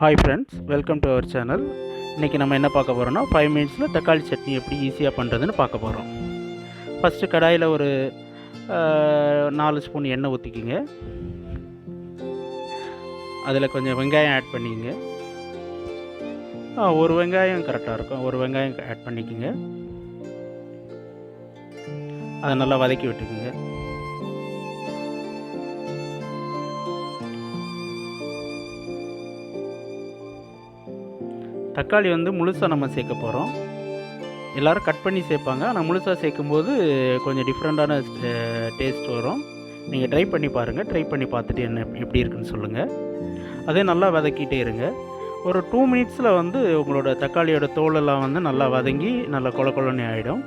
Hi friends welcome to our channel இன்றைக்கி நம்ம என்ன பார்க்க போகிறோம்னா ஃபைவ் மினிட்ஸில் தக்காளி சட்னி எப்படி ஈஸியாக பண்ணுறதுன்னு பார்க்க போகிறோம் ஃபஸ்ட்டு கடாயில் ஒரு நாலு ஸ்பூன் எண்ணெய் ஊற்றிக்கிங்க அதில் கொஞ்சம் வெங்காயம் ஆட் பண்ணிக்கங்க. ஒரு வெங்காயம் கரெக்டாக இருக்கும். ஒரு வெங்காயம் ஆட் பண்ணிக்கோங்க. அதை நல்லா வதக்கி விட்டுக்குங்க. தக்காளி வந்து முழுசாக நம்ம சேர்க்க போகிறோம் எல்லோரும் கட் பண்ணி சேர்ப்பாங்க. ஆனால் முழுசாக சேர்க்கும்போது கொஞ்சம் டிஃப்ரெண்ட்டான டேஸ்ட் வரும். நீங்கள் ட்ரை பண்ணி பாருங்கள் ட்ரை பண்ணி பார்த்துட்டு என்ன எப்படி இருக்குன்னு சொல்லுங்கள் அதே நல்லா வதக்கிட்டே இருங்க. ஒரு டூ மினிட்ஸில் வந்து உங்களோட தக்காளியோட தோலெல்லாம் வந்து நல்லா வதங்கி நல்லா கொல கொலன்னு ஆகிடும்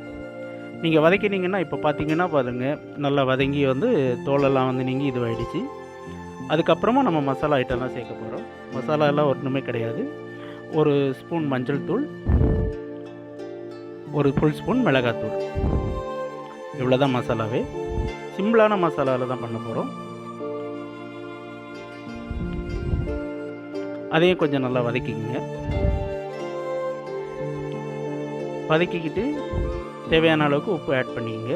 நீங்கள் வதக்கினீங்கன்னா இப்போ பார்த்தீங்கன்னா பாருங்கள் நல்லா வதங்கி வந்து தோலெல்லாம் வந்து நீங்கள் இதுவாகிடுச்சு அதுக்கப்புறமா நம்ம மசாலா ஐட்டம்லாம் சேர்க்க போகிறோம் மசாலாலாம் ஒன்றுமே கிடையாது. ஒரு ஸ்பூன் மஞ்சள் தூள் ஒரு ஃபுல் ஸ்பூன் மிளகாத்தூள். இவ்வளோ தான் மசாலாவே. சிம்பிளான மசாலாவில் தான் பண்ண போகிறோம் அதையும் கொஞ்சம் நல்லா வதக்கிக்கோங்க. வதக்கிக்கிட்டு தேவையான அளவுக்கு உப்பு ஆட் பண்ணிக்கங்க.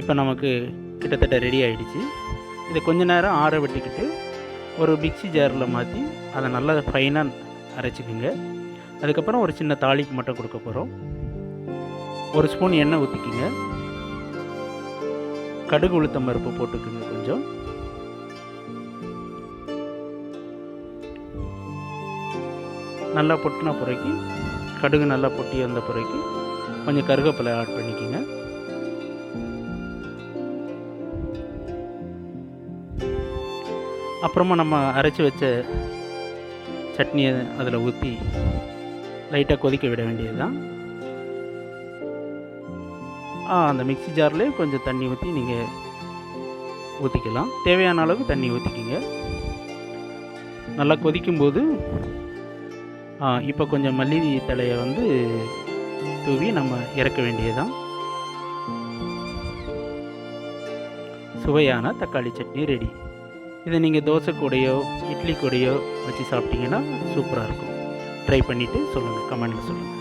இப்போ நமக்கு கிட்டத்தட்ட ரெடி ஆகிடுச்சு இதை கொஞ்ச நேரம் ஆற விட்டுக்கிட்டு ஒரு மிக்சி ஜாரில் மாற்றி அதை நல்லா ஃபைனாக அரைச்சிக்கோங்க. அதுக்கப்புறம் ஒரு சின்ன தாளிக்கு மட்டும் கொடுக்க போகிறோம். ஒரு ஸ்பூன் எண்ணெய் ஊற்றிக்கிங்க. கடுகு உளுத்தம் பருப்பு போட்டுக்குங்க கொஞ்சம். நல்லா பொட்டின பிறகு கடுகு நல்லா பொட்டி வந்த பிறகு கொஞ்சம் கருவேப்பிலை ஆட் பண்ணிக்கோங்க. அப்புறமா நம்ம அரைச்சி வச்ச சட்னியை அதில் ஊற்றி லைட்டாக கொதிக்க விட வேண்டியது தான் ஆ அந்த மிக்ஸி ஜார்லேயே கொஞ்சம் தண்ணி ஊற்றி நீங்கள் ஊற்றிக்கலாம் தேவையான அளவுக்கு தண்ணி ஊற்றிக்கிங்க நல்லா கொதிக்கும்போது ஆ இப்போ கொஞ்சம் மல்லி தலையை வந்து தூவி நம்ம இறக்க வேண்டியதுதான். சுவையான தக்காளி சட்னி ரெடி இதை நீங்கள் தோசை கூடையோ இட்லி கூடையோ வச்சு சாப்பிட்டீங்கன்னா சூப்பராக இருக்கும். ட்ரை பண்ணிவிட்டு சொல்லுங்கள் கமெண்டில் சொல்லுங்கள்